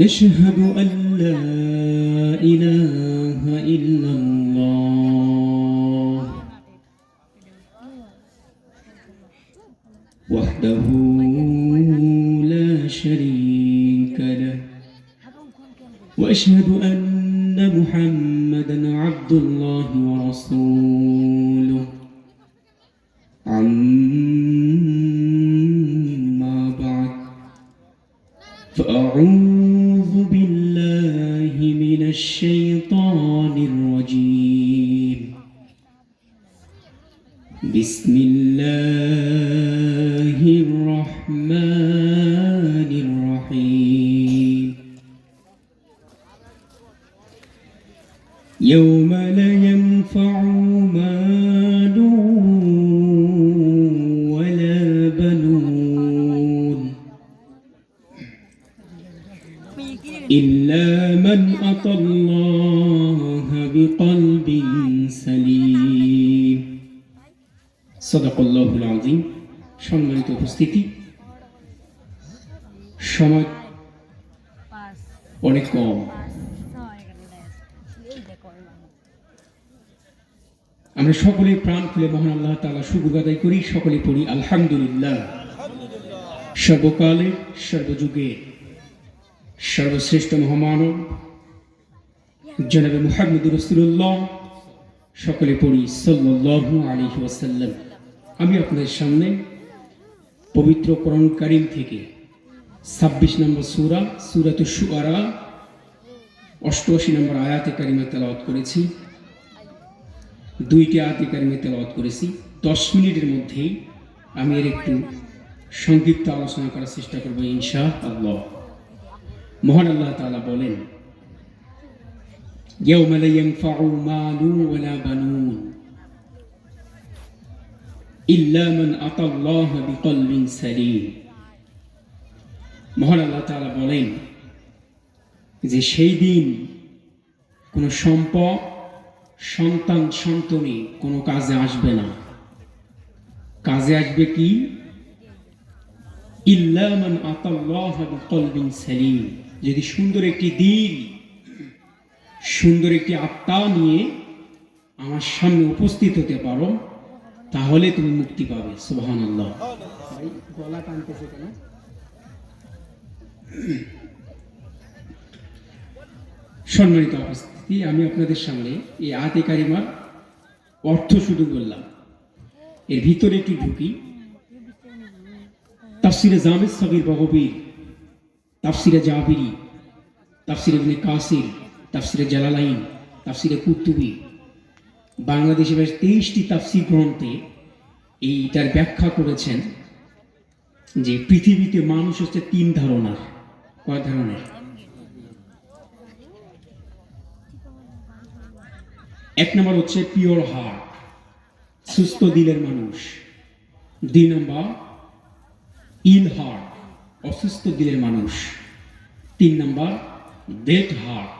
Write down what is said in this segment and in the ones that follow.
نشهد أن لا إله إلا الله وحده لا شريك له وأشهد أن محمدا عبد الله ورسوله عما بعد فأعوذ الشيطان الرجيم. بسم الله الرحمن الرحيم. يوم بقلب سليم صدق الله العظيم সম্মানিত উপস্থিতি সময় অনেক কম আমরা সকলে প্রাণ খুলে মহান আল্লাহ তালা শুকুর আদায় করি সকলে পড়ি আলহামদুলিল্লাহ সর্বকালে সর্বযুগে সর্বশ্রেষ্ঠ মহামানব জনাবে মুহাম্মদ রসুল্লাহ সকলে পড়ি সাল্লাল্লাহু আলাইহি ওয়াসাল্লাম। আমি আপনাদের সামনে পবিত্র কোরআন কারিম থেকে ছাব্বিশ নম্বর সুরা, সুরাত সুয়ারা অষ্টআশি নম্বর আয়াতে কারিমে তেলাওয়াত করেছি। দুইটি আয়াতে কারিমে তেলাওয়াত করেছি। দশ মিনিটের মধ্যেই আমি এর একটু সংক্ষিপ্ত আলোচনা করার চেষ্টা করব ইনশা আল্লাহ মহান আল্লাহ তাআলা বলেন يوم لا ينفع مال ولا بنون إلا من أتى الله بقلب سليم মহান আল্লাহ তাআলা বলেন যে সেই দিন কোনো সম্পদ সন্তান সন্তনি কোনো কাজে আসবে না কাজে আসবে কি ইল্লামান আতাল্লাহ বিকলবিন সালিম যদি সুন্দর একটি দিন সুন্দর একটি আত্মা নিয়ে আমার সামনে উপস্থিত হতে পারো, তাহলে তুমি মুক্তি পাবে আল্লাহ গলা টানতেছে কেন? সম্মানিত উপস্থিতি, আমি আপনাদের সামনে এই আতে কারিমার অর্থ শুরু করলাম এর ভিতরে একটু ঢুকি। তাফসিরে জামেদ সবির বগবীর, তাফসিরে জাবিরি, তাফসিরে কাসির তাফসিরে জালালাইন, তাফসিরে কুতুবি বাংলাদেশে বেশ তেইশটি তাফসির গ্রন্থে এইটার ব্যাখ্যা করেছেন যে পৃথিবীতে মানুষ হচ্ছে তিন ধরনের কয় ধরনের এক নম্বর হচ্ছে পিওর হার্ট সুস্থ দিলের মানুষ। দুই নম্বর ইল হার্ট অসুস্থ দিলের মানুষ। তিন নম্বর ডেড হার্ট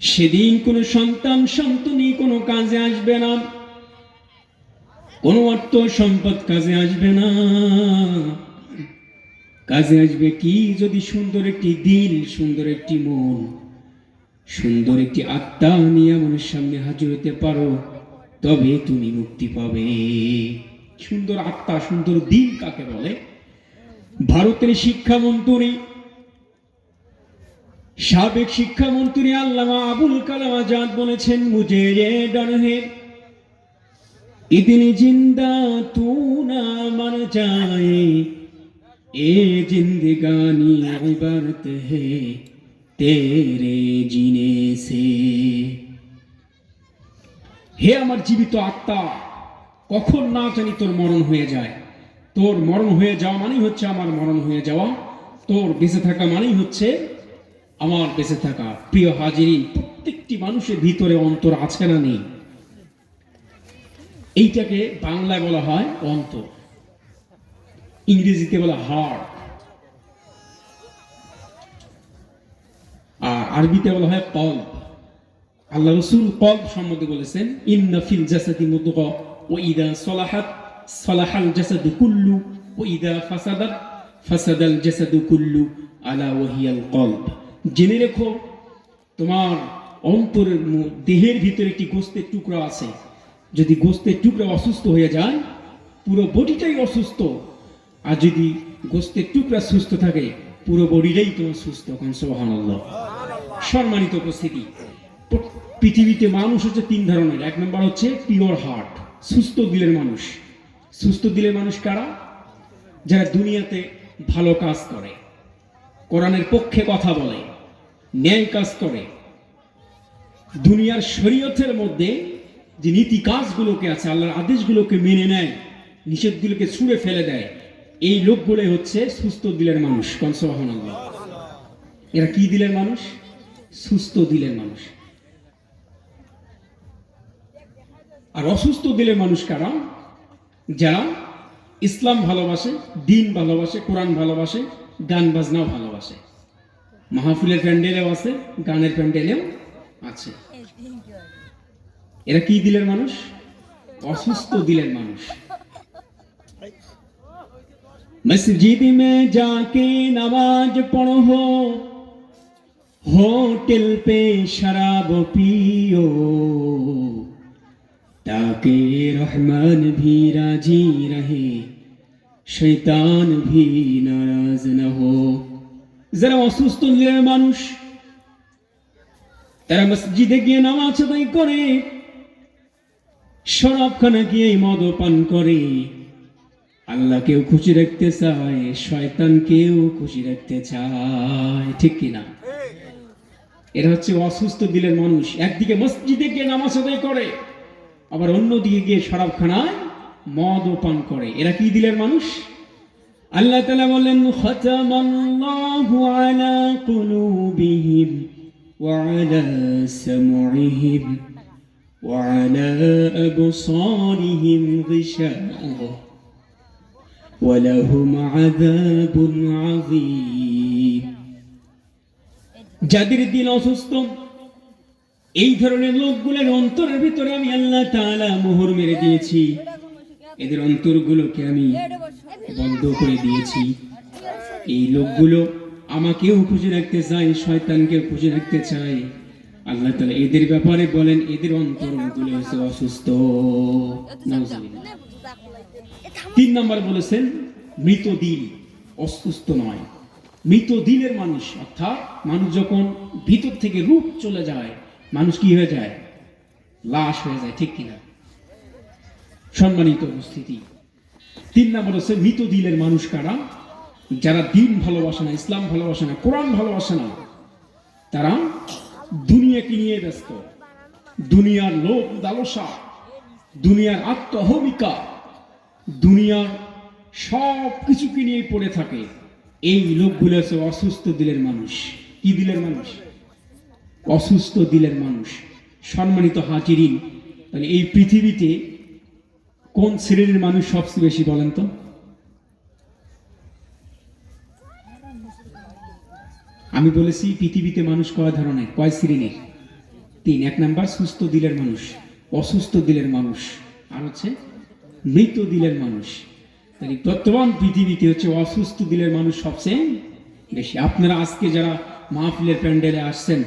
সেদিন কোনো সন্তান সন্তনি কোনো কাজে আসবে না। কোনো অর্থ সম্পদ কাজে আসবে না। কাজে আসবে কি? যদি সুন্দর একটি দিল, সুন্দর একটি মন, সুন্দর একটি আত্মা নিয়ে মনের সামনে হাজির হতে পারো, তবে তুমি মুক্তি পাবে। সুন্দর আত্মা, সুন্দর দিল কাকে বলে? ভারতের শিক্ষামন্ত্রী সাবেক শিক্ষামন্ত্রী আল্লামা আবুল কালাম আজাদ বলেছেন মুজে রে হে জিন্দা তু না মর जाए এ জিন্দগানি হে, তেরে জিনে সে। হে আমার জীবিত আত্মা, কখন না জানি তোর মরণ হয়ে যায়। তোর মরণ হয়ে যাওয়া মানেই হচ্ছে আমার মরণ হয়ে যাওয়া। তোর বেঁচে থাকা মানেই হচ্ছে আমার বেঁচে থাকা প্রিয় হাজিরিন, প্রত্যেকটি মানুষের ভিতরে অন্তর আছে না নেই। এইটাকে বাংলায় বলা হয় অন্তর। ইংরেজিতে বলা হার্ট আর আরবিতে বলা হয় কল্ব আল্লাহ রসুল কল্ব সম্বন্ধে বলেছেন, ইন্না ফিল জাসাদি মুদগা ও ইদা সলাহাত, সলাহাল জাসাদু কুল্লু ও ইদা ফাসাদাত, ফাসাদাল জাসাদু কুল্লু, আলা ওয়াহিয়াল কল্ব জেনে রেখো, তোমার অন্তরের দেহের ভিতরে একটি গোস্তের টুকরা আছে। যদি গোস্তের টুকরা অসুস্থ হয়ে যায়, পুরো বডিটাই অসুস্থ। আর যদি গোস্তের টুকরা সুস্থ থাকে, পুরো বডিটাই তোমার সুস্থ। এখন সোহান সম্মানিত উপস্থিতি পৃথিবীতে মানুষ হচ্ছে তিন ধরনের। এক নম্বর হচ্ছে পিওর হার্ট সুস্থ দিলের মানুষ। সুস্থ দিলের মানুষ কারা? যারা দুনিয়াতে ভালো কাজ করে। কোরআনের পক্ষে কথা বলে। ন্যায় কাজ করে। দুনিয়ার শরীয়তের মধ্যে যে নীতি কাজগুলোকে আছে, আল্লাহর আদেশগুলোকে মেনে নেয়, নিষেধগুলোকে ছুঁড়ে ফেলে দেয়, এই লোকগুলোই হচ্ছে সুস্থ দিলের মানুষ। কনসবাহন এরা কি দিলের মানুষ? সুস্থ দিলের মানুষ। আর অসুস্থ দিলের মানুষ কারা? যারা ইসলাম ভালোবাসে, দিন ভালোবাসে, কোরআন ভালোবাসে, গান বাজনাও ভালোবাসে। মাহফিলের প্যান্ডেলেও আছে, গানের প্যান্ডেলেও আছে। এরা কি দিলেন মানুষ? অসুস্থ দিলেন মানুষ। মসজিদ মে যাকে নামাজ পড়ো হোটেল পে শরাব পিও, তাকে রহমান ভি রাজি রহে, শৈতান ভি নারাজ না হো। যারা অসুস্থ দিলের মানুষ, তারা মসজিদে গিয়ে নামাজ আদায় করে শরাবখানা গিয়ে মদ পান করে। আল্লাহকেও খুশি রাখতে চায়, শয়তান শয়তানকেও খুশি রাখতে চায়, ঠিক কিনা এরা হচ্ছে অসুস্থ দিলের মানুষ। একদিকে মসজিদে গিয়ে নামাজ আদায় করে, আবার অন্যদিকে গিয়ে শরাবখানায় মদ পান করে। এরা কি দিলের মানুষ? আল্লাহ তালা বলেন খতামাল্লাহু আলা কুলুবিহিম وعلى سمعهم وعلى أبصارهم غشاوة ولهم عذاب عظيم যাদের দিন অসুস্থ এই ধরনের লোকগুলোর অন্তরের ভিতরে আমি আল্লাহ তাআলা মোহর মেরে দিয়েছি এদের অন্তরগুলোকে আমি বন্ধ করে দিয়েছি। এই লোকগুলো আমাকেও খুশি রাখতে চায় শয়তানকেও খুশি রাখতে চায়। আল্লাহ তাআলা এদের ব্যাপারে বলেন, এদের অন্তরগুলো হচ্ছে অসুস্থ। তিন নম্বর বলেছেন, মৃত দিল অসুস্থ নয়। মৃত দিলের মানুষ, অর্থাৎ মানুষ যখন ভিতর থেকে রূপ চলে যায়, মানুষ কি হয়ে যায়? লাশ হয়ে যায়, ঠিক কিনা? সম্মানিত উপস্থিতি। তিন নম্বর হচ্ছে মৃত দিলের মানুষ কারা? যারা দিন ভালোবাসে না, ইসলাম ভালোবাসে না, কোরআন ভালোবাসে না, তারা দুনিয়াকে নিয়ে ব্যস্ত। দুনিয়ার লোভ, লালসা, দুনিয়ার আত্মহমিকা, দুনিয়ার সব কিছুকে নিয়ে পড়ে থাকে। এই লোকগুলো হচ্ছে অসুস্থ দিলের মানুষ। কি দিলের মানুষ? অসুস্থ দিলের মানুষ। সম্মানিত হাজিরিন, তাহলে এই পৃথিবীতে কোন শ্রেণির মানুষ সবচেয়ে বেশি বলেন তো? আমি বলেছি, পৃথিবীতে মানুষ কয় ধরনের? কয় শ্রেণির? তিন, এক নাম্বার সুস্থ দিলের মানুষ, অসুস্থ দিলের মানুষ, আর হচ্ছে মৃত দিলের মানুষ। তাহলে বর্তমান পৃথিবীতে হচ্ছে অসুস্থ দিলের মানুষ সবচেয়ে বেশি। আপনারা আজকে যারা মাহফিলের প্যান্ডেলে আসছেন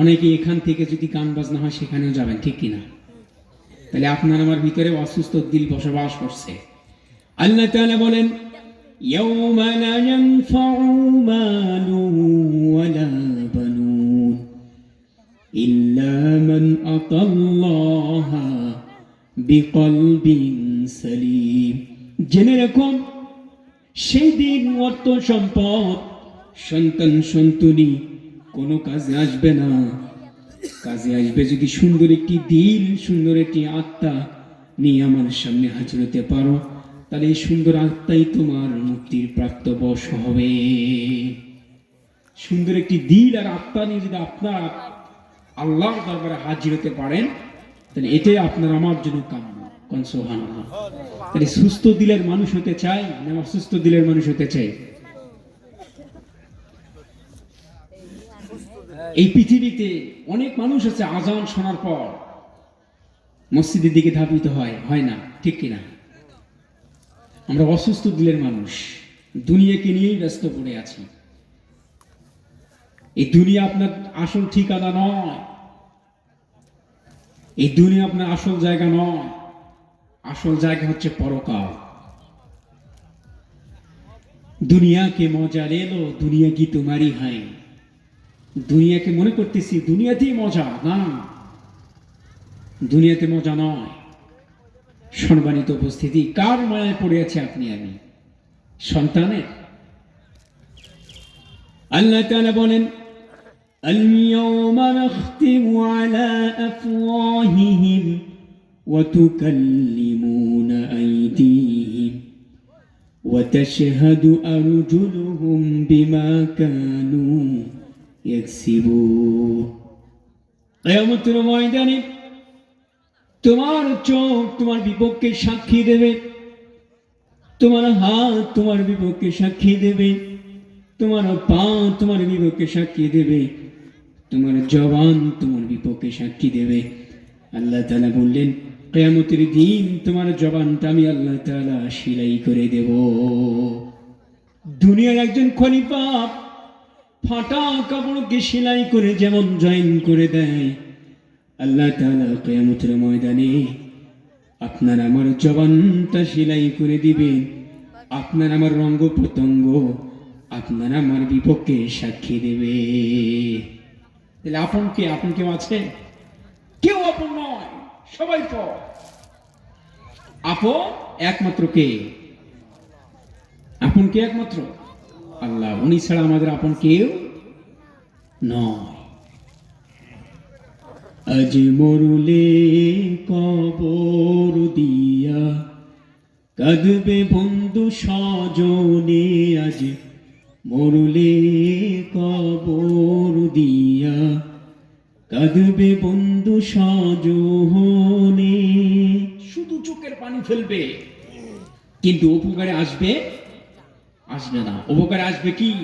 অনেকে এখান থেকে যদি গান বাজনা হয় সেখানেও যাবেন, ঠিক কিনা? তাহলে আপনার আমার ভিতরে অসুস্থ দিল বসবাস করছে আল্লাহ তাআলা বলেন يوم لا ينفع مال ولا بنون إلا من أتى الله بقلب سليم জেনে রাখুন সেই দিন অর্থ সম্পদ সন্তান সন্তুনি কোনো কাজে আসবে না কাজে আসবে যদি সুন্দর একটি দিল, সুন্দর একটি আত্মা নিয়ে আমার সামনে হাজির হতে পারো, তাহলে এই সুন্দর আত্মাই তোমার মুক্তির প্রাপ্ত বশ হবে। সুন্দর একটি দিল আর আত্মা নিয়ে যদি আপনার আল্লাহর দরবারে হাজির হতে পারেন, তাহলে এটাই আপনার আমার জন্য কাম্য কনসোহান তাহলে সুস্থ দিলের মানুষ হতে চাই না অসুস্থ দিলের মানুষ হতে চাই এই পৃথিবীতে অনেক মানুষ আছে আজান শোনার পর। মসজিদের দিকে ধাবিত হয় হয় না, ঠিক কিনা? আমরা অসুস্থ দিলের মানুষ, দুনিয়াকে নিয়েই ব্যস্ত পড়ে আছি। এই দুনিয়া আপনার আসল ঠিকানা নয়। এই দুনিয়া আপনার আসল জায়গা নয়। আসল জায়গা হচ্ছে পরকাল। দুনিয়াকে মজা লেলো দুনিয়া কি তোমারই হয়? দুনিয়াকে মনে করতেছি দুনিয়াতেই মজা না দুনিয়াতে মজা নয় সম্মানিত উপস্থিতি কার মায়ায় পড়ে আছে আপনি আমি সন্তানের আল্লাহ তাআলা বলেন اليوم نختم على أفواههم وتكلمون أيديهم وتشهد أرجلهم بما كانوا يكسبون কেয়ামতের ময়দানে তোমার চোখ তোমার বিপক্ষে সাক্ষী দেবে। তোমার হাত তোমার বিপক্ষে সাক্ষী দেবে। তোমার পা তোমার বিপক্ষে সাক্ষী দেবে। তোমার জবান তোমার বিপক্ষে সাক্ষী দেবে। আল্লাহ তাআলা বললেন, কেয়ামতের দিন তোমার জবানটা আমি আল্লাহ তাআলা সিলাই করে দেব। দুনিয়ার একজন খলিফা ফাটা কাপড়কে সেলাই করে যেমন জয়েন করে দেয়, আল্লাহ তাআলা কেয়ামতের ময়দানে আপনার আমার জবানটা সেলাই করে দিবে, আপনার আমার রঙ্গ প্রত্যঙ্গ আপনার আমার বিপক্ষে সাক্ষী দেবে। তাহলে আপন কে? আপন কেউ আছে? কেউ আপন নয়, সবাই পর আপন একমাত্র কে? আপন কে একমাত্র? আল্লাহ উনি ছাড়া আমাদের আপন কেউ নয়। আজ মরুলে কবর দিয়া কাঁদবে বন্ধু সজনে আজ মরুলে কবর দিয়া কাঁদবে বন্ধু সজনে শুধু চোখের পানি ফেলবে কিন্তু উপকারে আসবে আসবে না। উপকারে আসবে কি?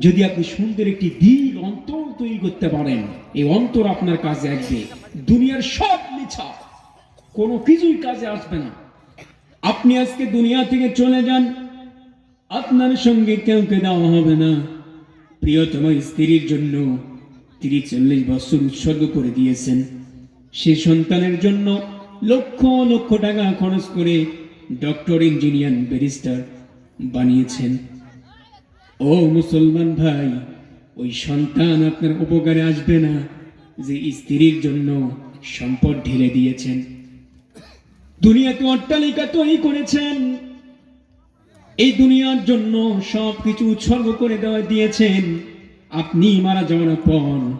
যদি আপনি সুন্দর একটি দিল অন্তর তৈরি করতে পারেন, এই অন্তর আপনার কাজে আসবে। দুনিয়ার সব মিছা। কোনো কিছুই কাজে আসবে না। আপনি আজকে দুনিয়া থেকে চলে যান। আপনার সঙ্গে কেউকে দেওয়া হবে না। প্রিয়তম স্ত্রীর জন্য তিরিশ চল্লিশ বছর উৎসর্গ করে দিয়েছেন। সে সন্তানের জন্য লক্ষ লক্ষ টাকা খরচ করে ডক্টর, ইঞ্জিনিয়ার, ব্যারিস্টার বানিয়েছেন। ও মুসলমান ভাই, ওই সন্তান আপনার উপকারে আসবে না যে স্ত্রীর জন্য সম্পদ ঢেলে দিয়েছেন। দুনিয়াতে অট্টালিকা তৈরি করেছেন। এই দুনিয়ার জন্য সব কিছু উৎসর্গ করে দেওয়া দিয়েছেন। আপনি মারা যাওয়ার পর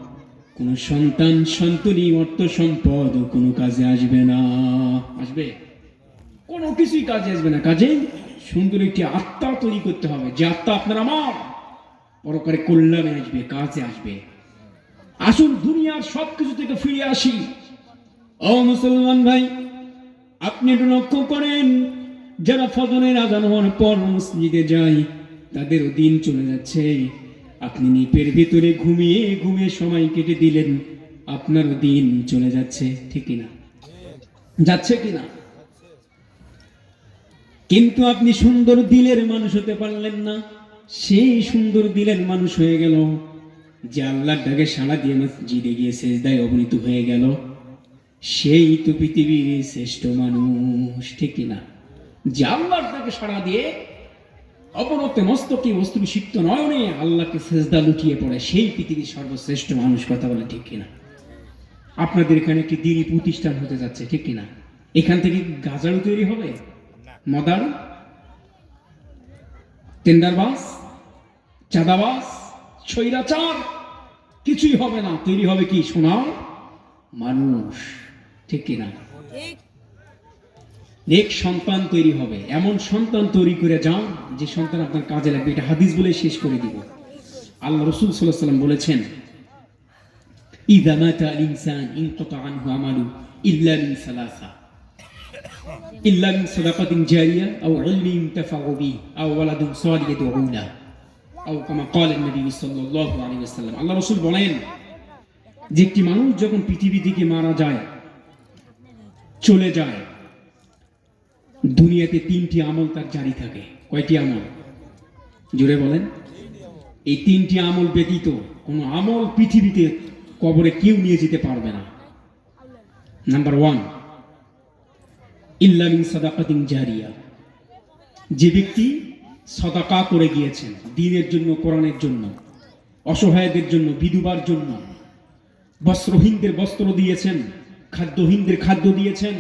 কোনো সন্তান সন্তনি অর্থ সম্পদ কোনো কাজে আসবে না। আসবে? কোনো কিছুই কাজে আসবে না। কাজে সুন্দর একটি আত্মা তৈরি করতে হবে। যে আত্মা আপনার আমার। পরকারে কল্যাণে আসবে, কাজে আসবে। আসুন, দুনিয়ার সব কিছু থেকে ফিরে আসি। ও মুসলমান ভাই, আপনি একটু লক্ষ্য করেন, যারা ফজনের আজান হওয়ার পর মসজিদে যায়, তাদেরও দিন চলে যাচ্ছে। আপনি নিপের ভিতরে ঘুমিয়ে ঘুমিয়ে সময় কেটে দিলেন, আপনারও দিন চলে যাচ্ছে, ঠিক কিনা? যাচ্ছে কিনা? কিন্তু আপনি সুন্দর দিলের মানুষ হতে পারলেন না। সেই সুন্দর দিলের মানুষ হয়ে গেল। যে আল্লাহর ডাকে সাড়া দিয়ে মসজিদে গিয়ে সেজদায় অবনীত হয়ে গেল। সেই তো পৃথিবীর শ্রেষ্ঠ মানুষ, ঠিক কিনা? যে আল্লাহর ডাকে সাড়া দিয়ে অপরতে মস্তকে বস্তু সিক্ত নয়নে আল্লাহকে সেজদা লুটিয়ে পড়ে, সেই পৃথিবীর সর্বশ্রেষ্ঠ মানুষ কথা বলে, ঠিক কিনা? আপনাদের এখানে একটি দিনই প্রতিষ্ঠান হতে যাচ্ছে, ঠিক কিনা? এখান থেকে গাজারু তৈরি হবে? মদার, টেন্ডারবাস, চাঁদাবাস ছৈরাচার কিছুই হবে না। তৈরি হবে কি সোনার? মানুষ, ঠিক কিনা? নেক সন্তান তৈরি হবে। এমন সন্তান তৈরি করে যান, যে সন্তান আপনার কাজে লাগবে। এটা হাদিস বলে শেষ করে দিব। আল্লাহ রসুল সাল্লাম বলেছেন ইদা মাতা আল ইনসান ইনকতা আনহু আমালু ইল্লা মিন সালাসা। দুনিয়াতে তিনটি আমল তার জারি থাকে। কয়টি আমল? জুড়ে বলেন। এই তিনটি আমল ব্যতীত কোনো আমল পৃথিবীতে কবরে কেউ নিয়ে যেতে পারবে না। নাম্বার ওয়ান ইল্লামিন সাদাকাতিন জারিয়া। যে ব্যক্তি সদাকা করে গিয়েছেন, দিনের জন্য, কোরআনের জন্য, অসহায়দের জন্য, বিধবার জন্য, বস্ত্রহীনদের বস্ত্র দিয়েছেন, খাদ্যহীনদের খাদ্য দিয়েছেন,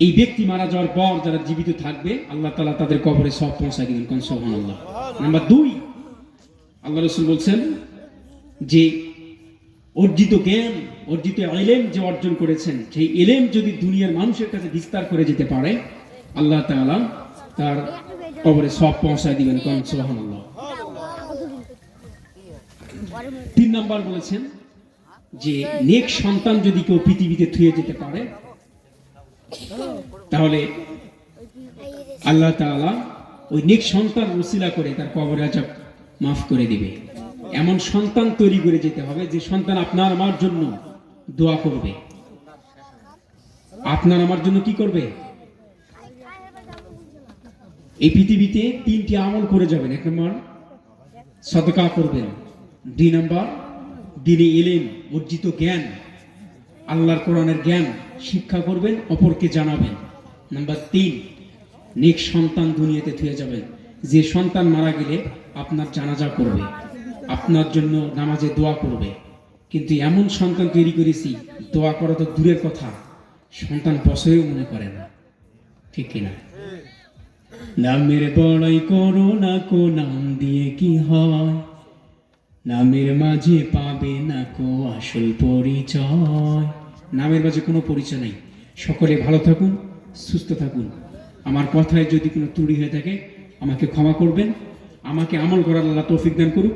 এই ব্যক্তি মারা যাওয়ার পর যারা জীবিত থাকবে, আল্লাহ তালা তাদের কবরে সব পৌঁছায় দিবেন, কোন সোহান আল্লাহ নাম্বার দুই, আল্লাহ রসুল বলছেন যে অর্জিত জ্ঞান অর্জিত এলেম যে অর্জন করেছেন, সেই এলেম যদি দুনিয়ার মানুষের কাছে বিস্তার করে যেতে পারে, আল্লাহ তাআলা তার কবরে সব পৌঁছায় দিবেন কোন সোহান তিন নাম্বার বলেছেন যে, নেক সন্তান যদি কেউ পৃথিবীতে থুয়ে যেতে পারে, তাহলে আল্লাহ তাআলা ওই নেক সন্তান রসিলা করে তার কবর আজাব মাফ করে দিবে। এমন সন্তান তৈরি করে যেতে হবে যে সন্তান আপনার আমার জন্য দোয়া করবে। আপনার আমার জন্য কি করবে? এই পৃথিবীতে তিনটি আমল করে যাবেন। এক নম্বর, সদকা করবেন। দুই নম্বর, দিনে এলেন অর্জিত জ্ঞান, আল্লাহর কোরআনের জ্ঞান শিক্ষা করবেন, অপরকে জানাবেন। নাম্বার তিন, নেক সন্তান দুনিয়াতে থুয়ে যাবেন। যে সন্তান মারা গেলে আপনার জানাজা করবে, আপনার জন্য নামাজে দোয়া করবে। কিন্তু এমন সন্তান তৈরি করেছি, দোয়া করা তো দূরের কথা, সন্তান বছরেও মনে করে না। ঠিক কিনা? নামের বড়াই করো না কো, নাম দিয়ে কি হয়? নামের মাঝে পাবে না কো আসল পরিচয়। নামের মাঝে কোনো পরিচয় নেই। সকলে ভালো থাকুন, সুস্থ থাকুন। আমার কথায় যদি কোনো ত্রুটি হয়ে থাকে, আমাকে ক্ষমা করবেন। আমাকে আমল করার আল্লাহ তৌফিক দান করুক।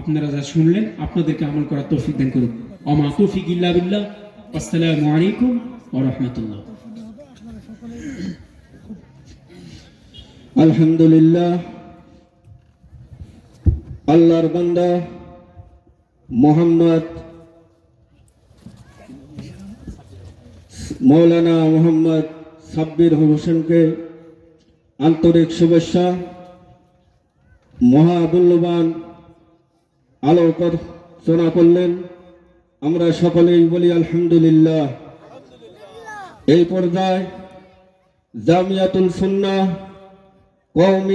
আপনারা যা শুনলেন, আপনাদেরকে আমল করার তৌফিক দান করুক অমা তৌফিক ইল্লা বিল্লাহ। আসসালামু আলাইকুম ওয়া রাহমাতুল্লাহ। আলহামদুলিল্লাহ। আল্লাহর বান্দা মোহাম্মদ মৌলানা মোহাম্মদ সাব্বির হোসেনকে আন্তরিক শুভেচ্ছা। মহামূল্যবান আলোচনা করলেন। আমরা সকলেই বলি আলহামদুলিল্লাহ। এই পর্যায়ে জামিয়াতুল সুন্না কওমি